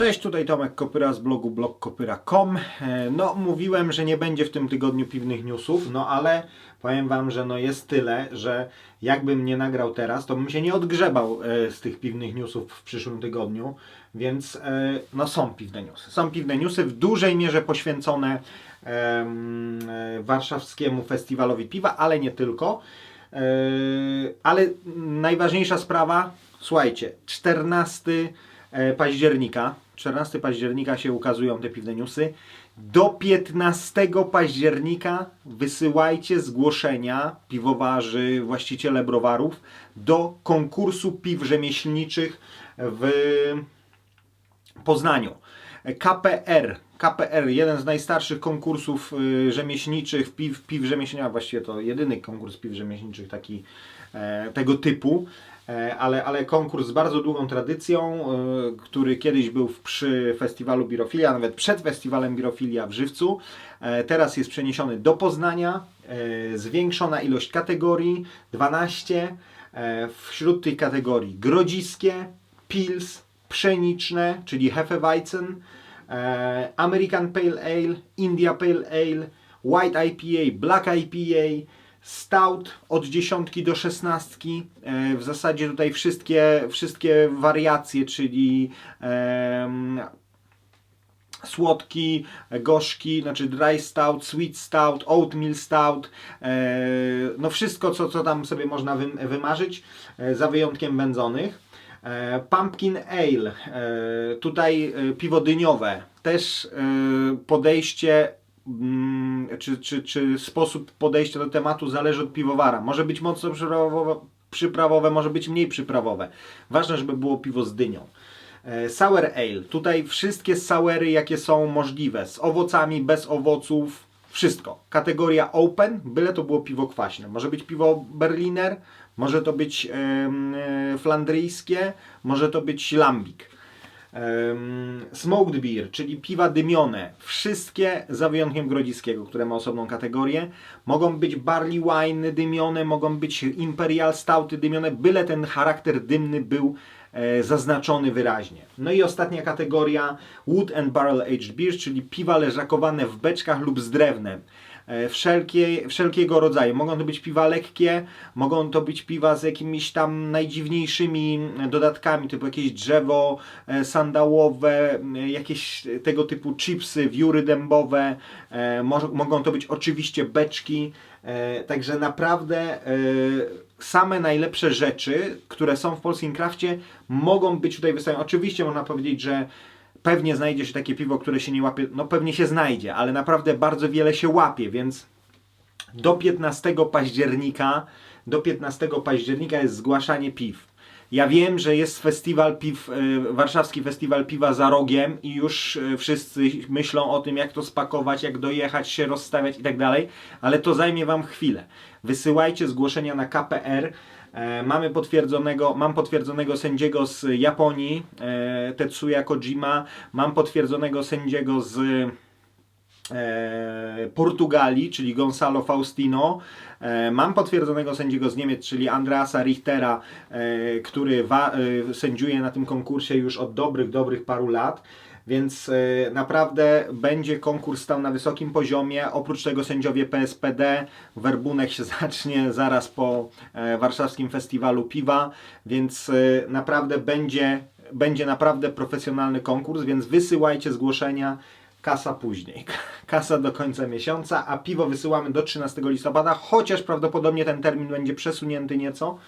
Cześć, tutaj Tomek Kopyra z blogu blogkopyra.com. E, No, mówiłem, że nie będzie w tym tygodniu piwnych newsów, no ale powiem Wam, że no jest tyle, że jakbym nie nagrał teraz, to bym się nie odgrzebał e, z tych piwnych newsów w przyszłym tygodniu, więc e, no są piwne newsy. Są piwne newsy w dużej mierze poświęcone em, warszawskiemu festiwalowi piwa, ale nie tylko. Ale najważniejsza sprawa, słuchajcie, 14 e, października, 14 października się ukazują te piwne newsy. Do 15 października wysyłajcie zgłoszenia piwowarzy, właściciele browarów do konkursu piw rzemieślniczych w Poznaniu. KPR, KPR, jeden z najstarszych konkursów y, rzemieślniczych, piw, piw rzemieślniczych, właściwie to jedyny konkurs piw rzemieślniczych taki, e, tego typu, e, ale, ale konkurs z bardzo długą tradycją, e, który kiedyś był przy festiwalu Birofilia, nawet przed festiwalem Birofilia w Żywcu. E, teraz jest przeniesiony do Poznania, zwiększona ilość kategorii, 12. E, wśród tych kategorii grodziskie, pils, pszeniczne, czyli Hefeweizen, American Pale Ale, India Pale Ale, White IPA, Black IPA, Stout od dziesiątki do szesnastki. E, w zasadzie tutaj wszystkie, wszystkie wariacje, czyli em, słodki, gorzki, znaczy dry stout, sweet stout, oatmeal stout, e, no wszystko, co, co tam sobie można wym, wymarzyć, e, za wyjątkiem wędzonych. E, pumpkin ale, e, tutaj e, piwo dyniowe, też podejście mm, czy, czy, czy sposób podejścia do tematu zależy od piwowara. Może być mocno przyprawowe, może być mniej przyprawowe. Ważne, żeby było piwo z dynią. Sour Ale. Tutaj wszystkie sauery, jakie są możliwe. Z owocami, bez owoców. Wszystko. Kategoria open, byle to było piwo kwaśne. Może być piwo Berliner, może to być e, flandryjskie, może to być lambik. Smoked beer, czyli piwa dymione, wszystkie za wyjątkiem grodziskiego, które ma osobną kategorię. Mogą być barley wine dymione, mogą być imperial stouty dymione, byle ten charakter dymny był e, zaznaczony wyraźnie. No i ostatnia kategoria wood and barrel aged beers, czyli piwa leżakowane w beczkach lub z drewnem. E, Wszelkie, wszelkiego rodzaju. Mogą to być piwa lekkie, mogą to być piwa z jakimiś tam najdziwniejszymi dodatkami, typu jakieś drzewo e, sandałowe, e, jakieś tego typu chipsy, wióry dębowe. Mo- Mogą to być oczywiście beczki. Także naprawdę same najlepsze rzeczy, które są w polskim krafcie, mogą być tutaj wystawione. Oczywiście można powiedzieć, że Pewnie znajdzie się takie piwo, które się nie łapie. No pewnie się znajdzie, ale naprawdę bardzo wiele się łapie, więc do 15 października, do 15 października jest zgłaszanie piw. Ja wiem, że jest festiwal piw, e, warszawski festiwal piwa za rogiem i już e, wszyscy myślą o tym, jak to spakować, jak dojechać, się rozstawiać i tak dalej, ale to zajmie Wam chwilę. Wysyłajcie zgłoszenia na KPR. E, Mamy potwierdzonego, mam potwierdzonego sędziego z Japonii, Tetsuya Kojima, mam potwierdzonego sędziego z Portugalii, czyli Gonzalo Faustino. E, Mam potwierdzonego sędziego z Niemiec, czyli Andreasa Richtera, e, który e, sędziuje na tym konkursie już od dobrych, dobrych paru lat. Więc e, naprawdę będzie konkurs stał na wysokim poziomie. Oprócz tego sędziowie PSPD, werbunek się zacznie zaraz po e, warszawskim festiwalu piwa, więc e, naprawdę będzie, będzie naprawdę profesjonalny konkurs, więc wysyłajcie zgłoszenia. Kasa później. Kasa do końca miesiąca, a piwo wysyłamy do 13 listopada, chociaż prawdopodobnie ten termin będzie przesunięty nieco.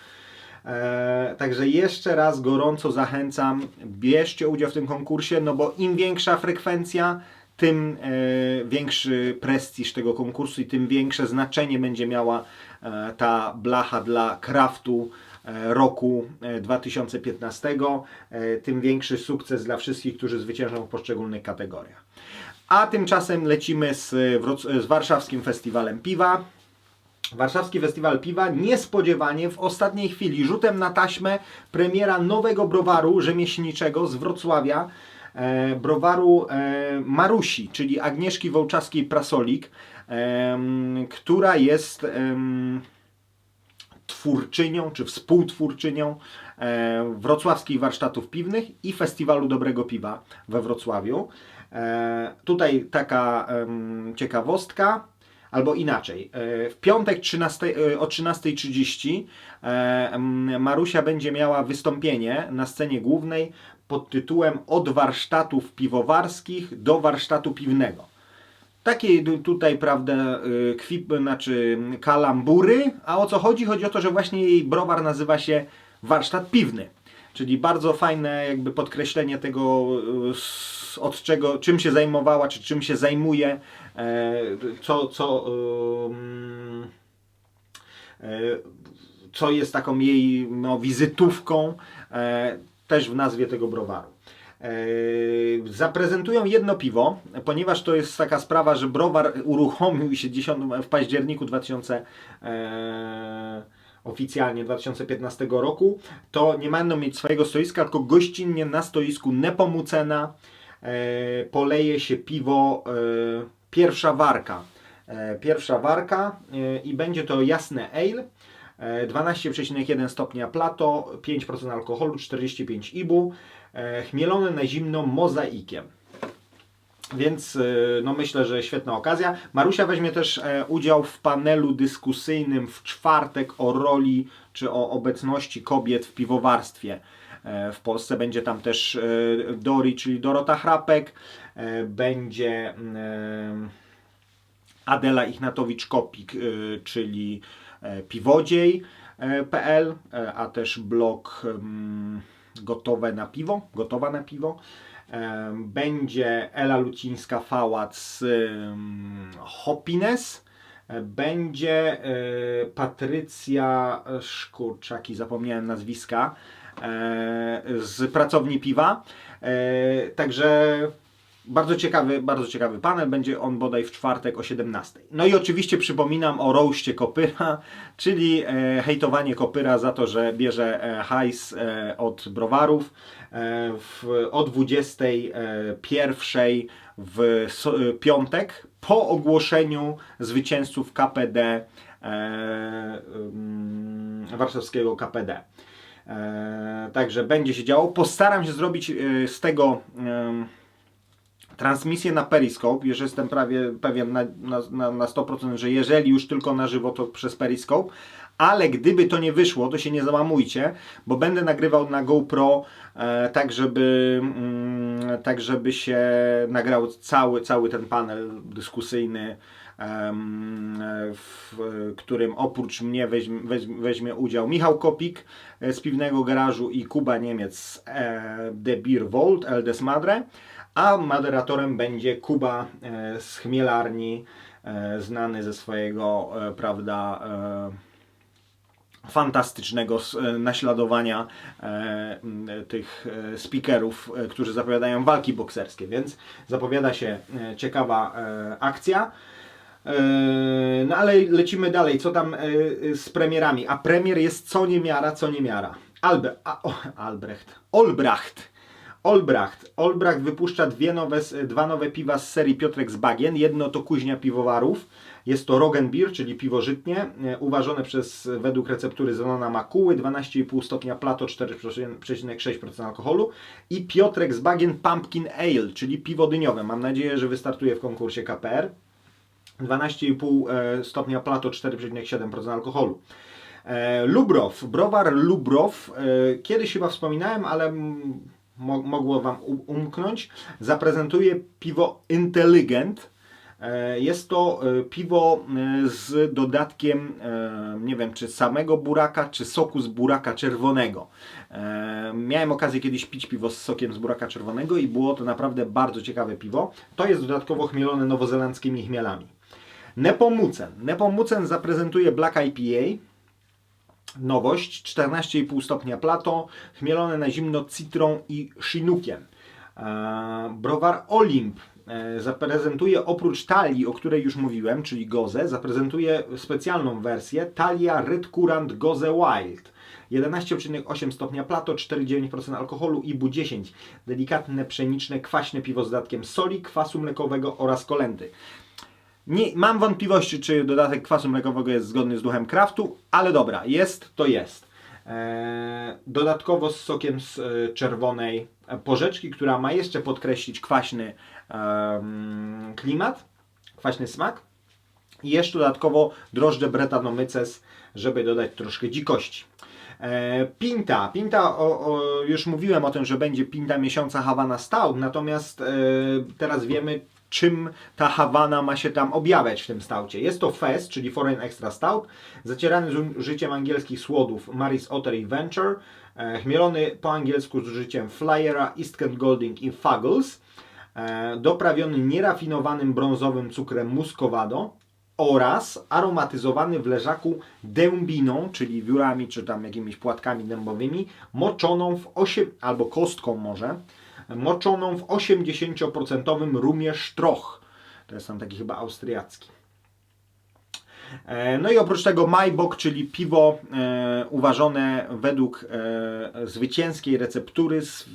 E, także jeszcze raz gorąco zachęcam, bierzcie udział w tym konkursie, no bo im większa frekwencja, tym e, większy prestiż tego konkursu i tym większe znaczenie będzie miała e, ta blacha dla kraftu roku e, 2015, e, tym większy sukces dla wszystkich, którzy zwyciężą w poszczególnych kategoriach. A tymczasem lecimy z, z warszawskim festiwalem piwa. Warszawski Festiwal Piwa niespodziewanie w ostatniej chwili rzutem na taśmę premiera nowego browaru rzemieślniczego z Wrocławia, e, browaru e, Marusi, czyli Agnieszki Wołczaskiej Prasolik, em, która jest em, twórczynią czy współtwórczynią e, wrocławskich warsztatów piwnych i Festiwalu Dobrego Piwa we Wrocławiu. E, tutaj taka ciekawostka. Albo inaczej, e, w piątek 13, e, o 13.30 e, m, Marusia będzie miała wystąpienie na scenie głównej pod tytułem Od warsztatów piwowarskich do warsztatu piwnego. Takie tu- tutaj, prawda, y, kwip, znaczy kalambury, a o co chodzi? Chodzi o to, że właśnie jej browar nazywa się warsztat piwny. Czyli bardzo fajne jakby podkreślenie tego, y, od czego, czym się zajmowała, czy czym się zajmuje, e, co, co, e, co jest taką jej no, wizytówką, e, też w nazwie tego browaru. E, Zaprezentują jedno piwo, ponieważ to jest taka sprawa, że browar uruchomił się 10, w październiku 2000 e, oficjalnie 2015 roku, to nie będą mieć swojego stoiska, tylko gościnnie na stoisku Nepomucena e, poleje się piwo e, pierwsza warka. E, pierwsza warka e, i będzie to jasne ale. E, 12,1 stopnia plato, 5% alkoholu, 45 ibu, e, chmielone na zimno mozaikiem. Więc y, no myślę, że świetna okazja. Marusia weźmie też e, udział w panelu dyskusyjnym w czwartek o roli czy o obecności kobiet w piwowarstwie. E, W Polsce będzie tam też e, Dori, czyli Dorota Chrapek, e, będzie mm, Adela Ignatovicz-Kopik, y, czyli e, piwodziej.pl, e, a też blog mm, gotowe na piwo, gotowa na piwo. Będzie Ela Lucińska-Fałac ym, Hopines. E, Będzie e, Patrycja Szkurczaki, zapomniałem nazwiska, e, z pracowni piwa. E, Także bardzo ciekawy, bardzo ciekawy panel, będzie on bodaj w czwartek o 17. No i oczywiście przypominam o roście Kopyra, czyli e, hejtowanie Kopyra za to, że bierze e, hajs e, od browarów. E, w, o 21 w so, e, piątek po ogłoszeniu zwycięzców KPD e, mm, warszawskiego KPD. E, także będzie się działo. Postaram się zrobić e, z tego em, transmisję na Periscope, już jestem prawie pewien na, na, na, na 100%, że jeżeli już tylko na żywo, to przez Periscope, ale gdyby to nie wyszło, to się nie załamujcie, bo będę nagrywał na GoPro e, tak, żeby, mm, tak, żeby się nagrał cały, cały ten panel dyskusyjny, w którym oprócz mnie weźmie, weźmie, weźmie udział Michał Kopik e, z Piwnego Garażu i Kuba Niemiec z e, The Beer Vault, El Desmadre, a moderatorem będzie Kuba e, z Chmielarni, e, znany ze swojego, e, prawda, fantastycznego naśladowania tych speakerów, którzy zapowiadają walki bokserskie, więc zapowiada się ciekawa akcja. No ale lecimy dalej. Co tam z premierami? A premier jest co niemiara, co niemiara. Albe, a, o, Albrecht. Olbracht. Olbracht. Olbracht wypuszcza dwie nowe, dwa nowe piwa z serii Piotrek z Bagien. Jedno to kuźnia piwowarów. Jest to Rogenbier, czyli piwo żytnie, e, uważone przez, według receptury Zenona Makuły, 12,5 stopnia plato, 4,6% alkoholu. I Piotrek z Bagien Pumpkin Ale, czyli piwo dyniowe. Mam nadzieję, że wystartuje w konkursie KPR. 12,5 e, stopnia plato, 4,7% alkoholu. E, Lubrow, browar Lubrow, kiedyś chyba wspominałem, ale mm, mo mogło Wam umknąć, zaprezentuje piwo Intelligent. E, Jest to e, piwo e, z dodatkiem, nie wiem, czy samego buraka, czy soku z buraka czerwonego. Miałem okazję kiedyś pić piwo z sokiem z buraka czerwonego i było to naprawdę bardzo ciekawe piwo. To jest dodatkowo chmielone nowozelandzkimi chmielami. Nepomucen. Nepomucen zaprezentuje Black IPA. Nowość 14,5 stopnia plato, chmielone na zimno citrą i shinookiem. E, Browar Olimp e, zaprezentuje oprócz talii, o której już mówiłem, czyli Goze, zaprezentuje specjalną wersję Talia Red Currant Goze Wild. 11,8 stopnia plato, 4,9% alkoholu i bu 10. Delikatne, pszeniczne, kwaśne piwo z dodatkiem soli, kwasu mlekowego oraz kolendy. Nie, mam wątpliwości, czy dodatek kwasu mlekowego jest zgodny z duchem kraftu, ale dobra, jest to jest. Eee, dodatkowo z sokiem z e, czerwonej porzeczki, która ma jeszcze podkreślić kwaśny em, klimat, kwaśny smak. I jeszcze dodatkowo drożdże Brettanomyces, żeby dodać troszkę dzikości. E, Pinta. Pinta, o, o, już mówiłem o tym, że będzie pinta miesiąca Havana Stout, natomiast e, teraz wiemy, czym ta Havana ma się tam objawiać w tym staucie. Jest to Fest, czyli Foreign Extra Stout, zacierany z użyciem angielskich słodów Maris Otter i Venture, e, chmielony po angielsku z użyciem Flyera, East Kent Golding i Fuggles, e, doprawiony nierafinowanym brązowym cukrem muscovado, oraz aromatyzowany w leżaku dębiną, czyli wiórami czy tam jakimiś płatkami dębowymi, moczoną w 8, albo kostką może, moczoną w 80% rumie sztroch. To jest tam taki chyba austriacki. E, No i oprócz tego Maibok, czyli piwo e, uważone według e, zwycięskiej receptury z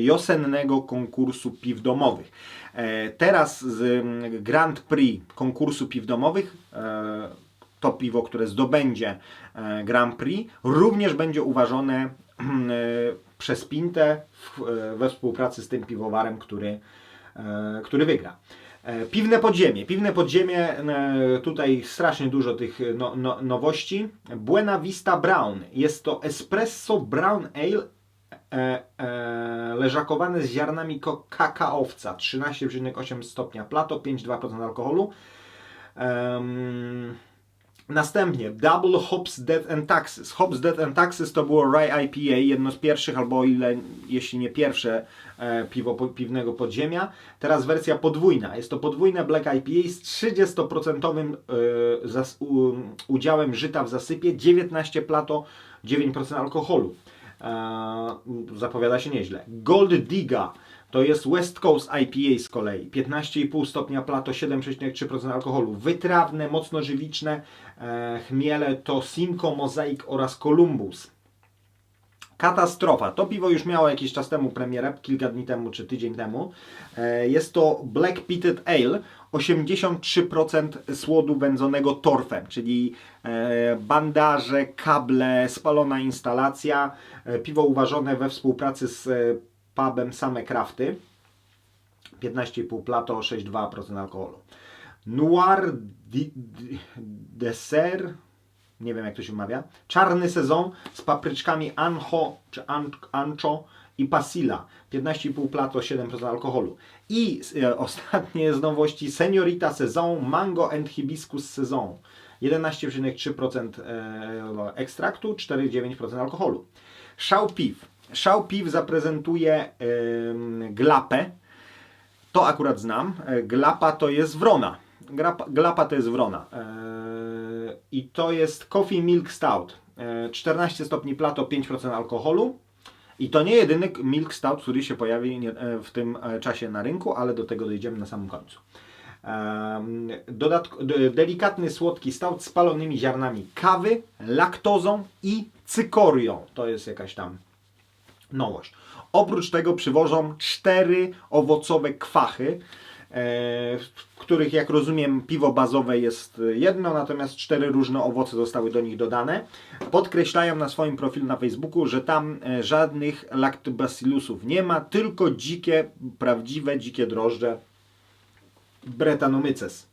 wiosennego konkursu piw domowych. E, teraz z Grand Prix konkursu piw domowych e, to piwo, które zdobędzie e, Grand Prix, również będzie uważane e, przez Pintę w, e, we współpracy z tym piwowarem, który, e, który wygra. E, Piwne podziemie. Piwne podziemie, tutaj strasznie dużo tych no, no, nowości. Buena Vista Brown. Jest to espresso brown ale e, e, leżakowane z ziarnami kakaowca. 13,8 stopnia plato, 5,2% alkoholu. Em, Następnie Double Hops Death and Taxes. Hops Death and Taxes to było Rye IPA, jedno z pierwszych, albo ile, jeśli nie pierwsze e, piwo po- piwnego podziemia. Teraz wersja podwójna. Jest to podwójne Black IPA z 30% e, zas- u, udziałem żyta w zasypie, 19 plato, 9% alkoholu. E, zapowiada się nieźle. Gold Digga to jest West Coast IPA z kolei. 15,5 stopnia plato, 7,3% alkoholu. Wytrawne, mocno żywiczne e, chmiele to Simcoe, Mosaic oraz Columbus. Katastrofa. To piwo już miało jakiś czas temu premierę, kilka dni temu czy tydzień temu. E, Jest to Black Pitted Ale, 83% słodu wędzonego torfem, czyli e, bandaże, kable, spalona instalacja. E, Piwo uważone we współpracy z e, pubem Same Crafty. 15,5 plato, 6,2% alkoholu. Noir di, di, nie wiem jak to się wymawia, czarny sezon z papryczkami ancho czy an, ancho i pasilla. 15,5 plato, 7% alkoholu. I e, ostatnie z nowości Seniorita Sezon Mango and Hibiscus Sezon. 11,3% e, ekstraktu, 4,9% alkoholu. Szał piw. Szał piw zaprezentuje glapę. To akurat znam. E, Glapa to jest wrona. Glapa to jest wrona. E, I to jest Coffee Milk Stout. E, 14 stopni plato, 5% alkoholu. I to nie jedyny Milk Stout, który się pojawi e, w tym e, czasie na rynku, ale do tego dojdziemy na samym końcu. Dodatk- delikatny, słodki stout z spalonymi ziarnami kawy, laktozą i cykorią. To jest jakaś tam nowość. Oprócz tego przywożą cztery owocowe kwachy, e, w których jak rozumiem piwo bazowe jest jedno, natomiast cztery różne owoce zostały do nich dodane. Podkreślają na swoim profilu na Facebooku, że tam e, żadnych lactobacillusów nie ma, tylko dzikie, prawdziwe dzikie drożdże Brettanomyces.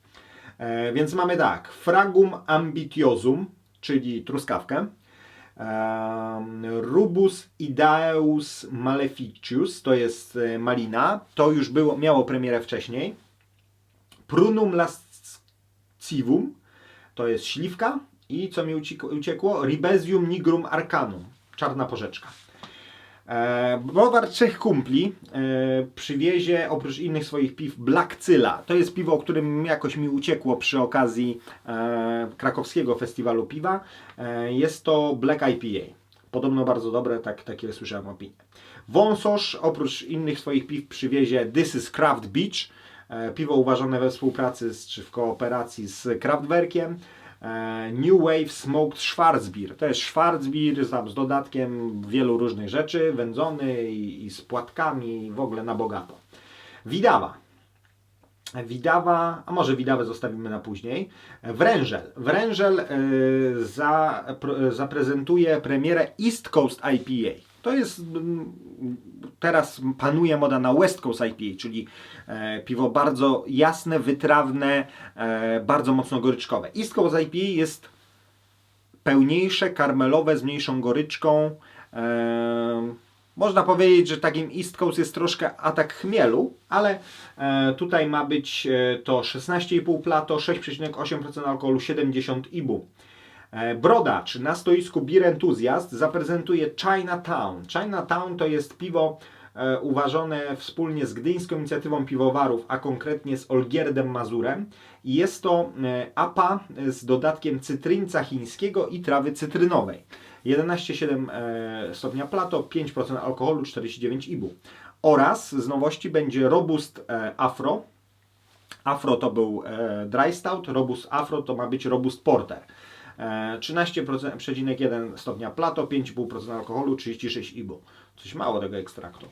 E, więc mamy tak, Fragum ambitiosum, czyli truskawkę, Rubus Idaeus Maleficius, to jest e, malina, to już było, miało premierę wcześniej. Prunum lascivum, to jest śliwka i co mi uciekło? Ribesium nigrum arcanum, czarna porzeczka. E, Browar Trzech Kumpli e, przywiezie oprócz innych swoich piw Black Cyla. To jest piwo, o którym jakoś mi uciekło przy okazji e, krakowskiego festiwalu piwa. Jest to Black IPA. Podobno bardzo dobre, tak, takie słyszałem opinie. Wąsosz oprócz innych swoich piw przywiezie This is Craft Beach. Piwo uważane we współpracy z, czy w kooperacji z Kraftwerkiem. E, New Wave Smoked Schwarzbier. To jest Schwarzbier z dodatkiem wielu różnych rzeczy, wędzony i, i z płatkami, w ogóle na bogato. Widawa. Widawa, a może Widawę zostawimy na później. Wrężel. Wrężel y, za, pr, zaprezentuje premierę East Coast IPA. To jest, mm, teraz panuje moda na West Coast IPA, czyli e, piwo bardzo jasne, wytrawne, e, bardzo mocno goryczkowe. East Coast IPA jest pełniejsze, karmelowe, z mniejszą goryczką. E, można powiedzieć, że takim East Coast jest troszkę atak chmielu, ale tutaj ma być to 16,5 plato, 6,8% alkoholu, 70 IBU. E, Brodacz na stoisku Beer Enthusiast zaprezentuje Chinatown. Chinatown to jest piwo e, uważane wspólnie z Gdyńską Inicjatywą Piwowarów, a konkretnie z Olgierdem Mazurem. Jest to e, APA z dodatkiem cytryńca chińskiego i trawy cytrynowej. 11,7 e, stopnia plato, 5% alkoholu, 49 IBU. Oraz z nowości będzie Robust Afro. Afro to był Dry Stout, Robust Afro to ma być Robust Porter. E, 13,1 stopnia plato, 5,5% alkoholu, 36 IBU. Coś mało tego ekstraktu.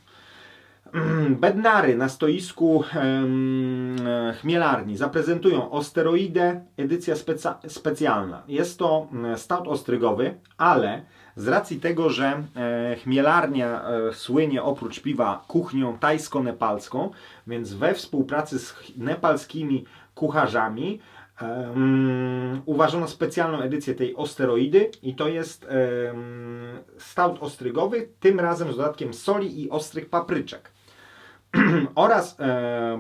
Bednary na stoisku e, chmielarni zaprezentują Osteroidę, edycja speca specjalna. Jest to mm, stout ostrygowy, ale z racji tego, że e, chmielarnia e, słynie oprócz piwa kuchnią tajsko-nepalską, więc we współpracy z nepalskimi kucharzami em, uważono specjalną edycję tej osteroidy i to jest em, stout ostrygowy, tym razem z dodatkiem soli i ostrych papryczek. Oraz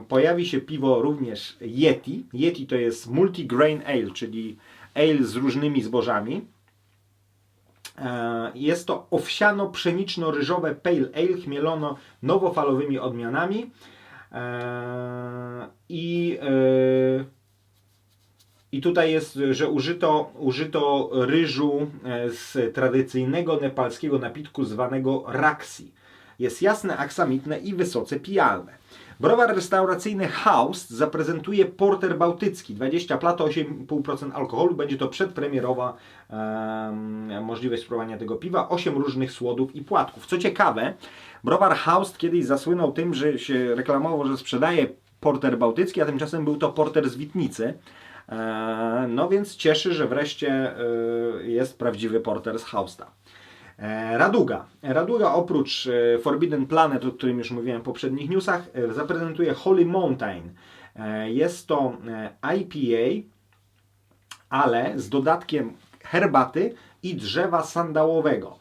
pojawi się piwo również Yeti. Yeti to jest multigrain ale, czyli ale z różnymi zbożami. Jest to owsiano-pszeniczno-ryżowe pale ale chmielono nowofalowymi odmianami. I e, i tutaj jest, że użyto, użyto ryżu e, z tradycyjnego nepalskiego napitku zwanego raksi. Jest jasne, aksamitne i wysoce pijalne. Browar restauracyjny Haust zaprezentuje porter bałtycki, 20 plato, 8,5% alkoholu. Będzie to przedpremierowa em, możliwość spróbowania tego piwa. 8 różnych słodów i płatków. Co ciekawe, browar Haust kiedyś zasłynął tym, że się reklamował, że sprzedaje porter bałtycki, a tymczasem był to porter z Witnicy. E, No więc cieszy, że wreszcie e, jest prawdziwy porter z Hausta. E, Raduga. Raduga oprócz Forbidden Planet, o którym już mówiłem w poprzednich newsach, zaprezentuje Holy Mountain. Jest to IPA, ale z dodatkiem herbaty i drzewa sandałowego.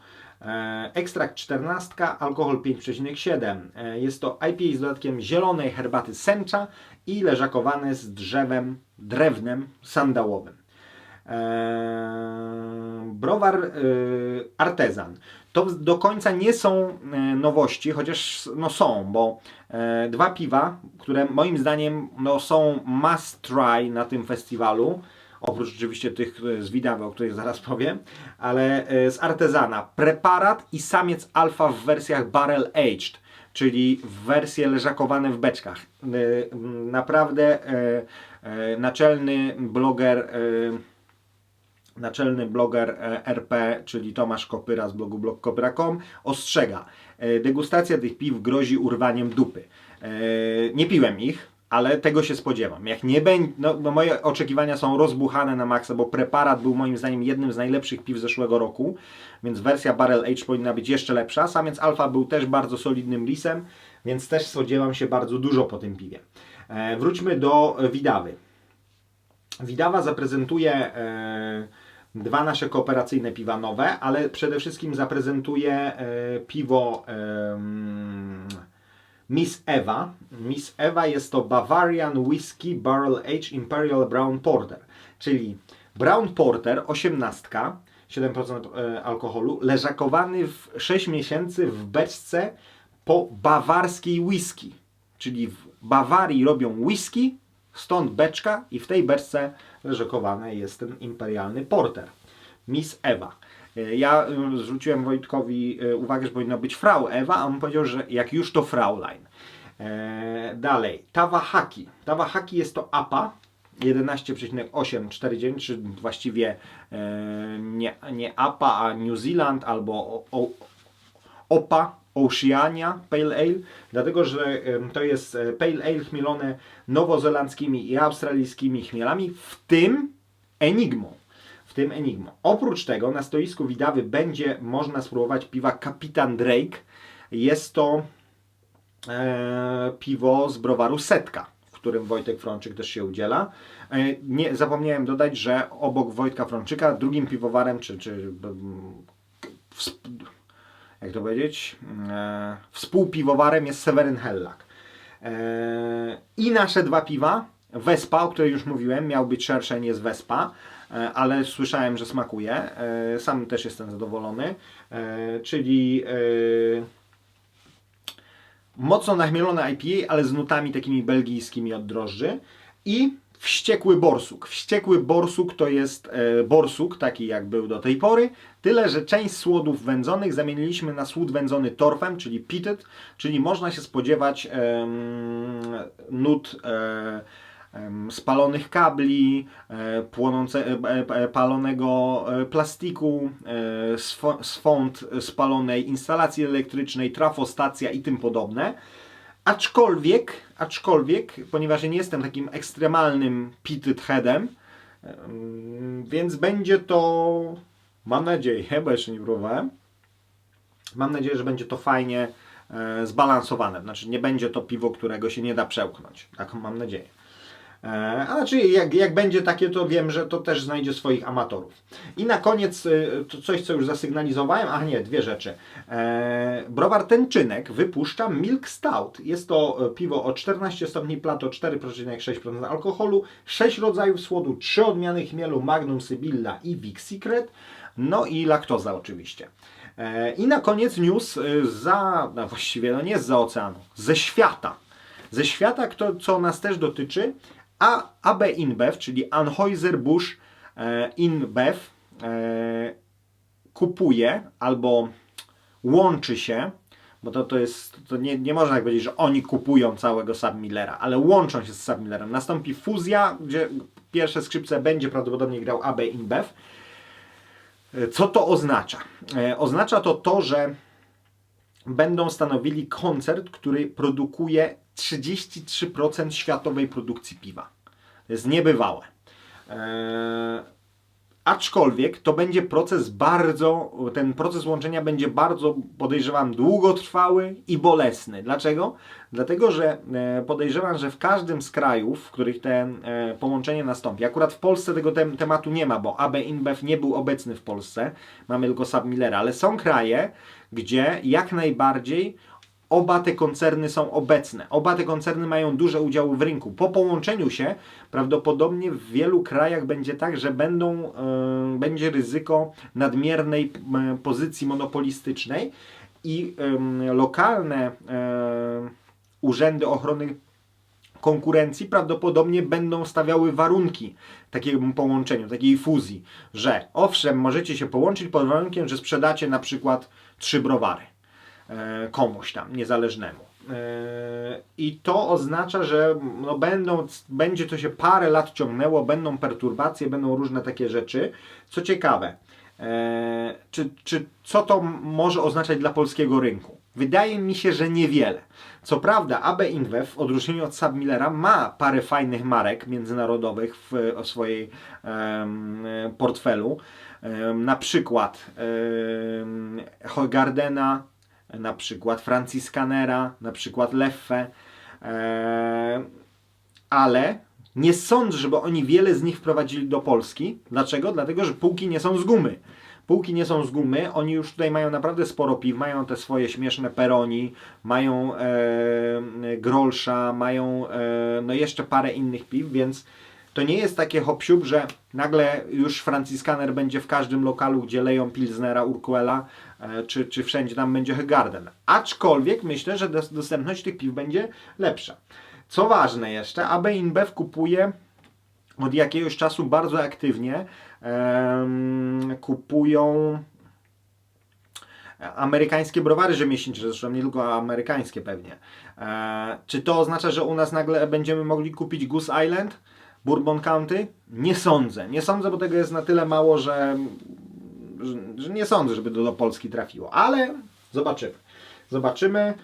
Ekstrakt 14, alkohol 5,7. E, Jest to IPA z dodatkiem zielonej herbaty sencha i leżakowane z drzewem, drewnem sandałowym. Eee, browar e, artezan. To do końca nie są e, nowości, chociaż no są, bo e, dwa piwa, które moim zdaniem no, są must try na tym festiwalu, oprócz oczywiście tych e, z Widawy, o których zaraz powiem, ale e, z artezana. Preparat i samiec alfa w wersjach barrel aged, czyli wersje leżakowane w beczkach. M, Naprawdę e, e, naczelny bloger e, naczelny bloger RP, czyli Tomasz Kopyra z blogu blogkopyra.com ostrzega. Degustacja tych piw grozi urwaniem dupy. Nie piłem ich, ale tego się spodziewam. Jak nie będzie, no, no moje oczekiwania są rozbuchane na maksa, bo preparat był moim zdaniem jednym z najlepszych piw zeszłego roku, więc wersja Barrel Age powinna być jeszcze lepsza. Samiec Alfa był też bardzo solidnym lisem, więc też spodziewam się bardzo dużo po tym piwie. E, Wróćmy do e, Widawy. Widawa zaprezentuje e, dwa nasze kooperacyjne piwa nowe, ale przede wszystkim zaprezentuje e, piwo em, Miss Eva. Miss Eva jest to Bavarian Whiskey Barrel Aged Imperial Brown Porter, czyli Brown Porter 18, 7% e, alkoholu, leżakowany w 6 miesięcy w beczce po bawarskiej whisky. Czyli w Bawarii robią whisky, stąd beczka i w tej beczce leżakowany jest ten imperialny porter. Miss Ewa. E, Ja y, zwróciłem Wojtkowi y, uwagę, że powinno być Frau Ewa, a on powiedział, że jak już to Fraulein. E, dalej, Tawahaki. Tawahaki jest to APA 11,849, czy właściwie e, nie, nie APA, a New Zealand albo o, o, OPA Oceania Pale Ale, dlatego że to jest e, Pale Ale chmielone nowozelandzkimi i australijskimi chmielami, w tym Enigmą. W tym Enigmą. Oprócz tego na stoisku Widawy będzie można spróbować piwa Kapitan Drake. Jest to e, piwo z browaru Setka, w którym Wojtek Frączyk też się udziela. E, nie, zapomniałem dodać, że obok Wojtka Frączyka drugim piwowarem, czy, czy jak to powiedzieć, e, współpiwowarem jest Seweryn Hellak. E, I nasze dwa piwa, Wespa, o której już mówiłem, miał być szersze niż Wespa, ale słyszałem, że smakuje. E, Sam też jestem zadowolony. E, Czyli e, mocno nachmielone IPA, ale z nutami takimi belgijskimi od drożdży i wściekły borsuk. Wściekły borsuk to jest e, borsuk, taki jak był do tej pory, tyle że część słodów wędzonych zamieniliśmy na słód wędzony torfem, czyli pitted, czyli można się spodziewać em, nut e, em, spalonych kabli, e, płonące, e, e, palonego plastiku, swąd spalonej instalacji elektrycznej, trafostacja i tym podobne. Aczkolwiek, aczkolwiek, ponieważ ja nie jestem takim ekstremalnym pitted headem, em, więc będzie to, mam nadzieję, bo jeszcze nie próbowałem, mam nadzieję, że będzie to fajnie zbalansowane. Znaczy nie będzie to piwo, którego się nie da przełknąć. Taką mam nadzieję. E, A znaczy, jak, jak będzie takie, to wiem, że to też znajdzie swoich amatorów. I na koniec to coś, co już zasygnalizowałem, a nie, dwie rzeczy. E, browar Tęczynek wypuszcza Milk Stout. Jest to e, piwo o 14 stopni Plato, 4,6% alkoholu, 6 rodzajów słodu, 3 odmiany chmielu, Magnum, Sybilla i Vic Secret, no i laktoza oczywiście. E, I na koniec news za, no właściwie no nie z za oceanu, ze świata ze świata, kto, co nas też dotyczy, a AB InBev, czyli Anheuser-Busch e, InBev e, kupuje albo łączy się, bo to, to jest, to nie, nie można tak powiedzieć, że oni kupują całego Submillera, ale łączą się z Submillerem. Nastąpi fuzja, gdzie pierwsze skrzypce będzie prawdopodobnie grał AB InBev. E, Co to oznacza? Oznacza to to, że będą stanowili koncert, który produkuje 33% światowej produkcji piwa. To jest niebywałe. Eee, aczkolwiek to będzie proces bardzo, ten proces łączenia będzie bardzo, podejrzewam, długotrwały i bolesny. Dlaczego? Dlatego, że e, podejrzewam, że w każdym z krajów, w których to e, połączenie nastąpi, akurat w Polsce tego tem tematu nie ma, bo AB InBev nie był obecny w Polsce, mamy tylko Submillera, ale są kraje, gdzie jak najbardziej oba te koncerny są obecne. Oba te koncerny mają duże udziały w rynku. Po połączeniu się prawdopodobnie w wielu krajach będzie tak, że będą, e, będzie ryzyko nadmiernej pozycji monopolistycznej i e, lokalne e, urzędy ochrony konkurencji prawdopodobnie będą stawiały warunki takiemu połączeniu, takiej fuzji, że owszem, możecie się połączyć pod warunkiem, że sprzedacie na przykład trzy browary komuś tam niezależnemu. E, I to oznacza, że no będą, będzie to się parę lat ciągnęło, będą perturbacje, będą różne takie rzeczy. Co ciekawe, e, czy, czy co to może oznaczać dla polskiego rynku? Wydaje mi się, że niewiele. Co prawda, AB InBev w odróżnieniu od Submillera ma parę fajnych marek międzynarodowych w, w swojej em, portfelu. Em, na przykład em, Hoygardena, na przykład Franciscanera, na przykład Leffe, e, ale nie sądzę, żeby oni wiele z nich wprowadzili do Polski. Dlaczego? Dlatego, że półki nie są z gumy. Półki nie są z gumy, oni już tutaj mają naprawdę sporo piw, mają te swoje śmieszne peroni, mają e, grolsza, mają e, no jeszcze parę innych piw, więc to nie jest takie hop że nagle już Franciskaner będzie w każdym lokalu, gdzie leją Pilsnera, Urquella, czy, czy wszędzie tam będzie Hegarden. Aczkolwiek myślę, że dos- dostępność tych piw będzie lepsza. Co ważne jeszcze, AB InBev kupuje od jakiegoś czasu bardzo aktywnie em, kupują amerykańskie browary rzemieślnicze, zresztą nie tylko amerykańskie pewnie. E, czy to oznacza, że u nas nagle będziemy mogli kupić Goose Island, Bourbon County? Nie sądzę. Nie sądzę, bo tego jest na tyle mało, że, że, nie sądzę, żeby to do Polski trafiło. Ale zobaczymy. Zobaczymy.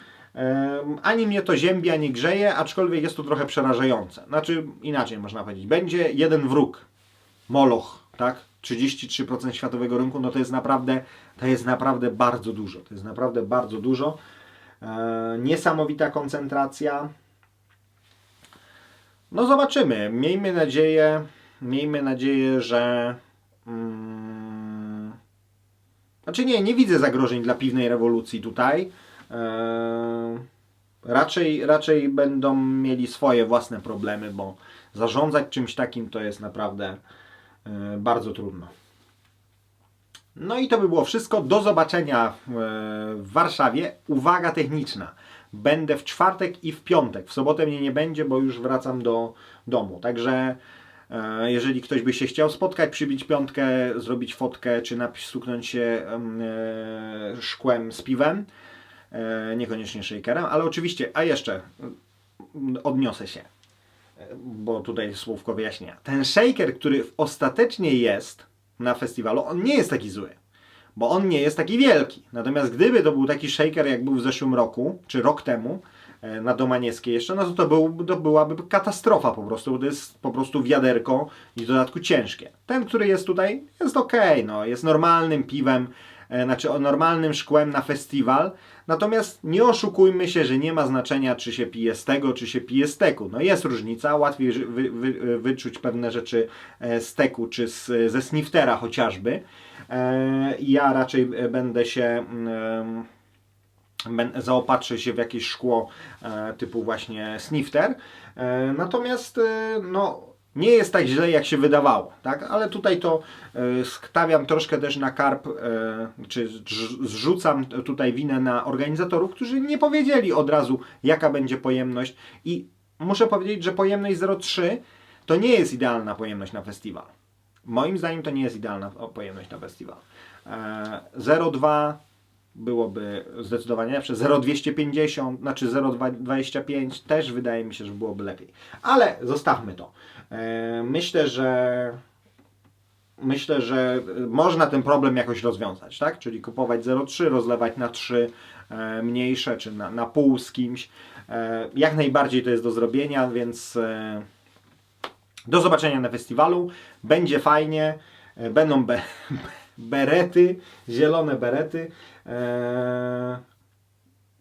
Ani mnie to ziębi, ani grzeje, aczkolwiek jest to trochę przerażające. Znaczy, inaczej można powiedzieć. Będzie jeden wróg, Moloch, tak? 33% światowego rynku, no to jest naprawdę, to jest naprawdę bardzo dużo. To jest naprawdę bardzo dużo. E, niesamowita koncentracja. No zobaczymy. Miejmy nadzieję, miejmy nadzieję, że. Mm, znaczy nie, nie widzę zagrożeń dla piwnej rewolucji tutaj. Eee, raczej, raczej będą mieli swoje własne problemy, bo zarządzać czymś takim to jest naprawdę e, bardzo trudno. No i to by było wszystko. Do zobaczenia e, w Warszawie. Uwaga techniczna. Będę w czwartek i w piątek. W sobotę mnie nie będzie, bo już wracam do domu. Także jeżeli ktoś by się chciał spotkać, przybić piątkę, zrobić fotkę, czy napis stuknąć się e, szkłem z piwem, e, niekoniecznie shakerem, ale oczywiście, a jeszcze odniosę się, e, bo tutaj słówko wyjaśnienia. Ten shaker, który ostatecznie jest na festiwalu, on nie jest taki zły bo on nie jest taki wielki. Natomiast gdyby to był taki shaker, jak był w zeszłym roku, czy rok temu, e, na Domanieckiej jeszcze, no to, to, był, to byłaby katastrofa po prostu, bo to jest po prostu wiaderko i w dodatku ciężkie. Ten, który jest tutaj, jest ok, no, jest normalnym piwem, e, znaczy normalnym szkłem na festiwal, natomiast nie oszukujmy się, że nie ma znaczenia, czy się pije z tego, czy się pije z teku. No jest różnica, łatwiej wy, wy, wyczuć pewne rzeczy e, z teku, czy z, ze sniftera chociażby. E, Ja raczej e, będę się em, zaopatrzę się w jakieś szkło e, typu właśnie snifter. E, natomiast e, no, nie jest tak źle jak się wydawało, tak? Ale tutaj to stawiam troszkę też na karp, czy zrz- zrzucam tutaj winę na organizatorów, którzy nie powiedzieli od razu jaka będzie pojemność i muszę powiedzieć, że pojemność 0,3 to nie jest idealna pojemność na festiwal. Moim zdaniem to nie jest idealna pojemność na festiwal. E, 0,2 byłoby zdecydowanie lepsze. 0,250, znaczy 0,25 też wydaje mi się, że byłoby lepiej. Ale zostawmy to. E, Myślę, że myślę, że można ten problem jakoś rozwiązać, tak? Czyli kupować 0,3, rozlewać na 3 e, mniejsze, czy na, na pół z kimś. E, Jak najbardziej to jest do zrobienia, więc do zobaczenia na festiwalu. Będzie fajnie. Będą be berety, zielone berety. Eee,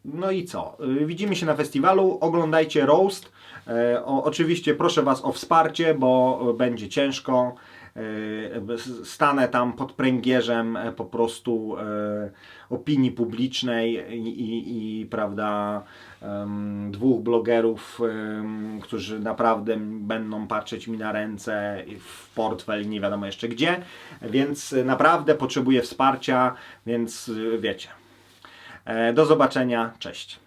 No i co? Widzimy się na festiwalu. Oglądajcie Roast. E, O, oczywiście proszę Was o wsparcie, bo będzie ciężko. E, Stanę tam pod pręgierzem e, po prostu e, opinii publicznej i, i, i prawda, dwóch blogerów, którzy naprawdę będą patrzeć mi na ręce, w portfel nie wiadomo jeszcze gdzie, więc naprawdę potrzebuję wsparcia, więc wiecie. Do zobaczenia, cześć.